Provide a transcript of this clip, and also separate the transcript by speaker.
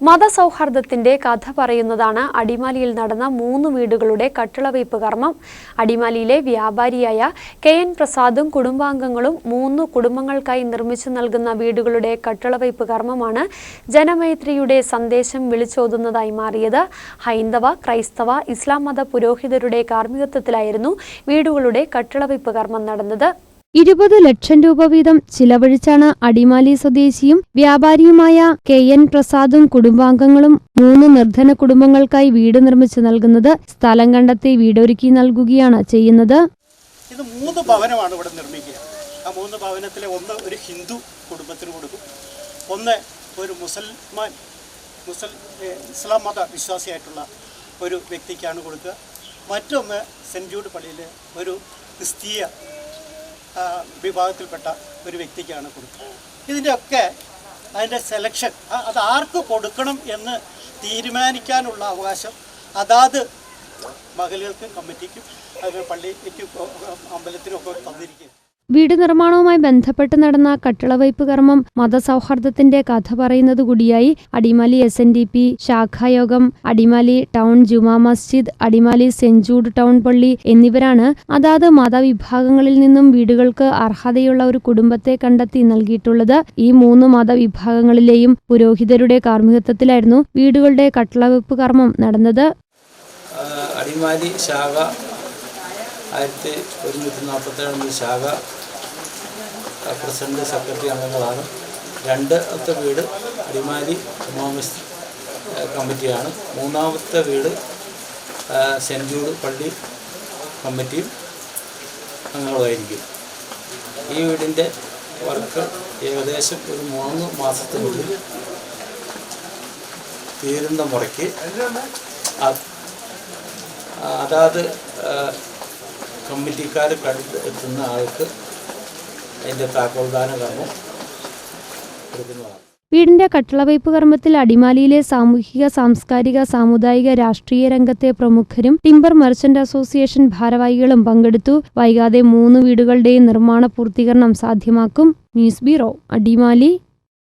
Speaker 1: മതസൗഹാർദ്ദത്തിന്റെ കഥ പറയുന്നതാണ് അടിമാലിയിൽ നടന്ന മൂന്ന് വീടുകളുടെ കട്ടിളവയ്പ് കർമ്മം. അടിമാലിയിലെ വ്യാപാരിയായ കെ എൻ പ്രസാദും കുടുംബാംഗങ്ങളും മൂന്ന് കുടുംബങ്ങൾക്കായി നിർമ്മിച്ചു നൽകുന്ന വീടുകളുടെ കട്ടിളവയ്പ് കർമ്മമാണ് ജനമൈത്രിയുടെ സന്ദേശം വിളിച്ചോതുന്നതായി മാറിയത്. ഹൈന്ദവ ക്രൈസ്തവ ഇസ്ലാം മത പുരോഹിതരുടെ കാർമ്മികത്വത്തിലായിരുന്നു വീടുകളുടെ കട്ടിളവയ്പ് കർമ്മം നടന്നത്.
Speaker 2: ഇരുപത് ലക്ഷം രൂപ വീതം ചിലവഴിച്ചാണ് അടിമാലി സ്വദേശിയും വ്യാപാരിയുമായ കെ എൻ പ്രസാദും കുടുംബാംഗങ്ങളും മൂന്ന് നിർധന കുടുംബങ്ങൾക്കായി വീട് നിർമ്മിച്ചു നൽകുന്നത് സ്ഥലം കണ്ടെത്തി വീടൊരുക്കി നൽകുകയാണ് ചെയ്യുന്നത്.
Speaker 3: ഇത് മൂന്ന് ഭവനമാണ് ഇവിടെ നിർമ്മിക്കുക. ആ മൂന്ന് ഭവനത്തിലെ ഒന്ന് ഒരു ഹിന്ദു കുടുംബത്തിന് കൊടുക്കും. ഒന്ന് ഒരു മുസൽമാൻ മുസൽ ഇസ്ലാം മത വിശ്വാസിയായിട്ടുള്ള ഒരു വ്യക്തിക്കാണ് കൊടുക്കുക. മറ്റൊന്ന് സെന്റ് ജൂഡ് പള്ളിയിലെ ഒരു ക്രിസ്തീയ വിഭാഗത്തിൽപ്പെട്ട ഒരു വ്യക്തിക്കാണ് കൊടുക്കുക. ഇതിന്റെയൊക്കെ അതിന്റെ സെലക്ഷൻ അത് ആർക്ക് കൊടുക്കണം എന്ന് തീരുമാനിക്കാനുള്ള അവകാശം അതാത് മകലുകൾക്കും കമ്മിറ്റിക്കും അതുപോലെ പള്ളിക്കും അമ്പലത്തിനും ഒക്കെ തന്നിരിക്കുക
Speaker 2: വീട് നിർമ്മാണവുമായി ബന്ധപ്പെട്ട് നടന്ന കട്ടിളവയ്പ് കർമ്മം മതസൗഹാർദ്ദത്തിന്റെ കഥ പറയുന്നത് കൂടിയായി. Adimali S N D P ശാഖായോഗം Adimali town Juma Masjid Adimali Saint Jude town പള്ളി എന്നിവരാണ് അതാത് മതവിഭാഗങ്ങളിൽ നിന്നും വീടുകൾക്ക് അർഹതയുള്ള ഒരു കുടുംബത്തെ കണ്ടെത്തി നൽകിയിട്ടുള്ളത്. ഈ മൂന്ന് മതവിഭാഗങ്ങളിലെയും പുരോഹിതരുടെ കാർമ്മികത്വത്തിലായിരുന്നു വീടുകളുടെ കട്ടിളവയ്പ് കർമ്മം നടന്നത്.
Speaker 4: അടിമാലി ശാഖ ആയിരത്തി ഒരുന്നൂറ്റി നാൽപ്പത്തേഴ് ശാഖ പ്രസിഡന്റ് സെക്രട്ടറി അംഗങ്ങളാണ്. രണ്ടാമത്തെ വീട് അടിമാലി ഇമാമിസ് കമ്മിറ്റിയാണ്. മൂന്നാമത്തെ വീട് സെന്റ് ജൂഡ് പള്ളി കമ്മിറ്റിയും അംഗങ്ങളായിരിക്കും. ഈ വീടിന്റെ വർക്ക് ഏകദേശം ഒരു മൂന്ന് മാസത്തിനുള്ളിൽ തീരുന്ന മുറയ്ക്ക് അത് അതാത് കമ്മിറ്റിക്കാർ കണ്ട് എത്തുന്ന ആൾക്ക് അതിന്റെ താക്കോൽദാന കർമ്മം കൊടുക്കുന്നതാണ്.
Speaker 2: വീടിന്റെ കട്ടളവയ്പ് കർമ്മത്തിൽ അടിമാലിയിലെ സാമൂഹിക സാംസ്കാരിക സാമുദായിക രാഷ്ട്രീയ രംഗത്തെ പ്രമുഖരും ടിംബർ മർച്ചന്റ് അസോസിയേഷൻ ഭാരവാഹികളും പങ്കെടുത്തു. വൈകാതെ മൂന്ന് വീടുകളുടെയും നിർമ്മാണ പൂർത്തീകരണം സാധ്യമാക്കും. News bureau Adimali.